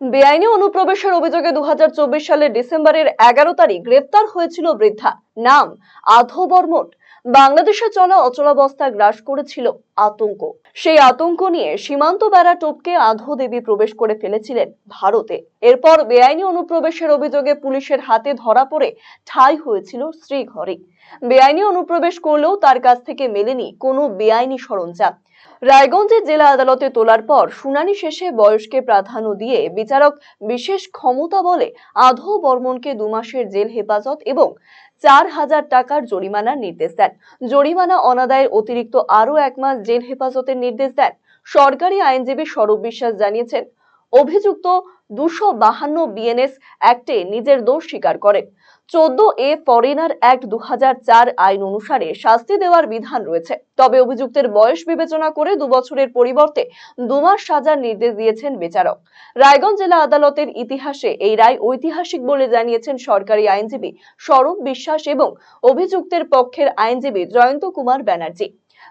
বেআইনি অনুপ্রবেশের অভিযোগে দু হাজার চব্বিশ সালের ডিসেম্বরের এগারো তারিখ গ্রেপ্তার হয়েছিল বৃদ্ধা। নাম আধো বর্মন। বাংলাদেশে চলা অচলাবস্থা গ্রাস করেছিল আতঙ্ক। সেই আতঙ্ক নিয়ে সীমান্ত বেড়া টপকে আধো দেবী প্রবেশ করে ফেলেছিলেন ভারতে। এরপর বেআইনি অনুপ্রবেশের অভিযোগে পুলিশের হাতে ধরা পড়ে ঠাঁই হয়েছিল স্ত্রী ঘরে বেআইনি অনুপ্রবেশ করলেও তার কাছ থেকে মেলেনি কোনো বেআইনি সরঞ্জাম। রায়গঞ্জের জেলা আদালতে তোলার পর শুনানি শেষে বয়সকে প্রাধান্য দিয়ে বিচারক বিশেষ ক্ষমতা বলে আধো বর্মনকে দু মাসের জেল হেফাজত এবং চার হাজার টাকার জরিমানার নির্দেশ দেন। জরিমানা অনাদায়ের অতিরিক্ত আরও এক মাস জেল হেফাজতের নির্দেশ দেন। সরকারি আইনজীবী স্বরূপ বিশ্বাস জানিয়েছেন অভিযুক্ত দুশো বাহান্ন বিএনএস অ্যাক্টে নিজের দোষ স্বীকার করেন চোদ্দ এ ফরেনার অ্যাক্ট দু আইন অনুসারে শাস্তি দেওয়ার বিধান রয়েছে। তবে অভিযুক্তের বয়স বিবেচনা করে দু বছরের পরিবর্তে দু মাস সাজার নির্দেশ দিয়েছেন বিচারক। রায়গঞ্জ জেলা আদালতের ইতিহাসে এই রায় ঐতিহাসিক বলে জানিয়েছেন সরকারি আইনজীবী স্বরূপ বিশ্বাস এবং অভিযুক্তের পক্ষের আইনজীবী জয়ন্ত কুমার ব্যানার্জি।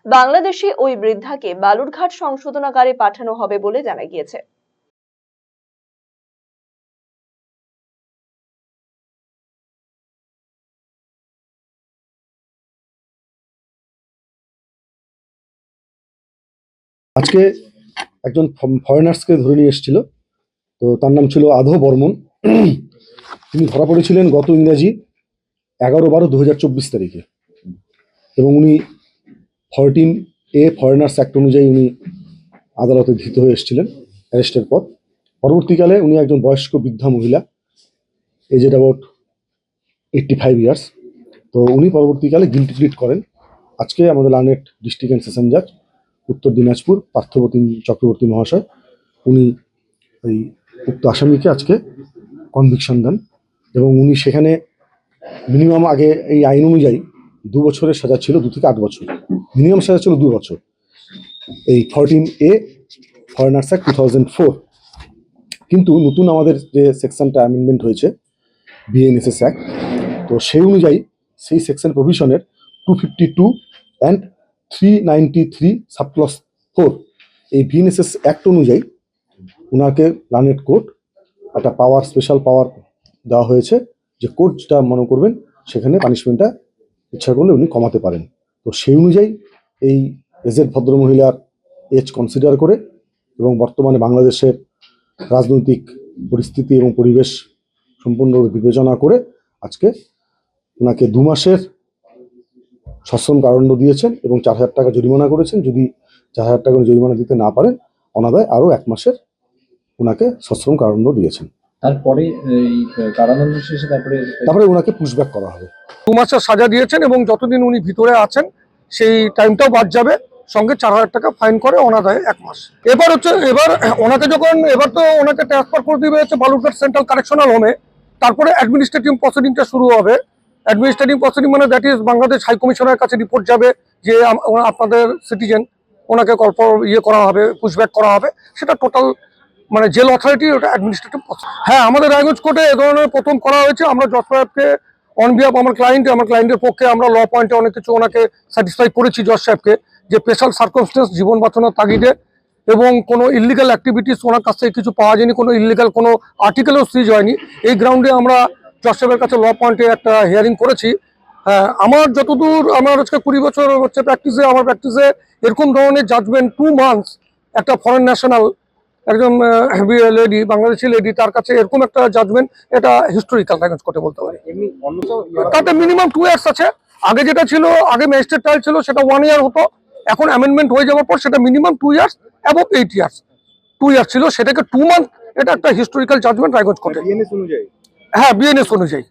বাংলাদেশে ওই বৃদ্ধাকে বালুরঘাট সংশোধনাগারে পাঠানো হবে বলে জানা গিয়েছে। আজকে একজন ফরেনার্সকে ধরে নিয়ে এসেছিল। তো তার নাম ছিল আধো বর্মন। তিনি ধরা পড়েছিলেন গত ইংরাজি এগারো বারো দু হাজার চব্বিশ তারিখে। এবং উনি ফরটিন এ ফরেনার্স অ্যাক্ট অনুযায়ী উনি আদালতে ধৃত হয়ে এসেছিলেন অ্যারেস্টের পর। পরবর্তীকালে উনি একজন বয়স্ক বৃদ্ধা মহিলা age aged about eighty five years তো উনি পরবর্তীকালে গিল্টি প্লিট করেন। আজকে আমাদের লার্নেট ডিস্ট্রিক্ট অ্যান্ড সেশন জাজ উত্তর দিনাজপুর, পার্থবতী চক্রবর্তী মহাশয়। উনি ওই উক্ত আসামিকে আজকে কনভিকশন দেন এবং উনি সেখানে মিনিমাম আগে এই আইন অনুযায়ী দু বছরের সাজা ছিল, দু থেকে আট বছর। মিনিমাম সাজা ছিল দু বছর। এই fourteen A foreigners act two thousand four কিন্তু নতুন আমাদের যে সেকশনটা অ্যামেন্ডমেন্ট হয়েছে বিএনএসএস অ্যাক্ট তো সেই অনুযায়ী সেই section প্রভিশনের two fifty two and three ninety three subclause four. এই বিএনএসএস অ্যাক্ট অনুযায়ী ওনাকে লানেট কোর্ট একটা পাওয়ার, স্পেশাল পাওয়ার দেওয়া হয়েছে যে কোর্ট যেটা মনে করবেন সেখানে পানিশমেন্টটা ইচ্ছা করলে উনি কমাতে পারেন। তো সেই অনুযায়ী এই এজেড ভদ্রমহিলার এজ কনসিডার করে এবং বর্তমানে বাংলাদেশের রাজনৈতিক পরিস্থিতি এবং পরিবেশ সম্পূর্ণরূপে বিবেচনা করে আজকে ওনাকে দু মাসের সশ্রম কারণ্ড দিয়েছেন এবং চার হাজার টাকা জরিমানা করেছেন। যদি চার হাজার টাকা জরিমানা দিতে না পারেন অনাদায় আরও এক মাসের ওনাকে সশ্রম কারণ্ড দিয়েছেন। তারপরে কারাদণ্ড শেষে তারপরে তারপরে ওনাকে পুশব্যাক করা হবে। দু মাসের সাজা দিয়েছেন এবং যতদিন উনি ভিতরে আছেন সেই টাইমটাও বাদ যাবে। সঙ্গে চার হাজার টাকা ফাইন করে অনাদায় এক মাস। এবার হচ্ছে এবার ওনাকে যখন এবার তো ওনাকে ট্রান্সফার করে দিবে হচ্ছে বালুরঘাট সেন্ট্রাল কারেকশনাল হোমে তারপরে অ্যাডমিনিস্ট্রেটিভ প্রসিডিংটা শুরু হবে। অ্যাডমিনিস্ট্রেটিভ প্রসিডিং মানে দ্যাট ইজ বাংলাদেশ হাই কমিশনের কাছে রিপোর্ট যাবে যে আপনাদের সিটিজেন ওনাকে কল্প ইয়ে করা হবে পুশব্যাক করা হবে। সেটা টোটাল মানে জেল অথরিটি ওটা অ্যাডমিনিস্ট্রেটিভ হ্যাঁ আমাদের রায়গঞ্জ কোর্টে এ ধরনের প্রথম করা হয়েছে। আমরা জজ সাহেবকে অন বিহাফ আমার ক্লায়েন্ট আমার ক্লায়েন্টের পক্ষে আমরা ল পয়েন্টে অনেক কিছু ওনাকে স্যাটিসফাই করেছি জজ সাহেবকে যে স্পেশাল সার্কমস্টেন্স জীবন বাঁচানোর তাগিদে এবং কোনো ইলিগাল অ্যাক্টিভিটিস ওনার কাছ থেকে কিছু পাওয়া যায়নি, কোনো ইলিগাল কোনো আর্টিকেলও সিজ হয়নি। এই গ্রাউন্ডে আমরা জজ কাছে ল পয়েন্টে একটা হিয়ারিং করেছি। হ্যাঁ, আমার যতদূর আমার হচ্ছে কুড়ি বছর হচ্ছে প্র্যাকটিসে আমার প্র্যাকটিসে এরকম ধরনের জাজমেন্ট টু মান্থস একটা ফরেন ন্যাশনাল একজন লেডি বাংলাদেশি লেডি তার কাছে এরকম একটা জাজমেন্ট এটা হিস্টোরিক্যাল রেকর্ড করতে বলতে পারি। তাতে মিনিমাম টু ইয়ার্স আছে। আগে যেটা ছিল আগে ম্যাজিস্ট্রেট ট্রায়াল ছিল সেটা ওয়ান ইয়ার হতো। এখন অ্যামেন্ডমেন্ট হয়ে যাওয়ার পর সেটা minimum two years above eight years two years ছিল সেটাকে টু মান্থ এটা একটা হিস্টোরিক্যাল জাজমেন্ট রায়গঞ্জ কোর্টে অনুযায়ী? হ্যাঁ বিএনএস অনুযায়ী।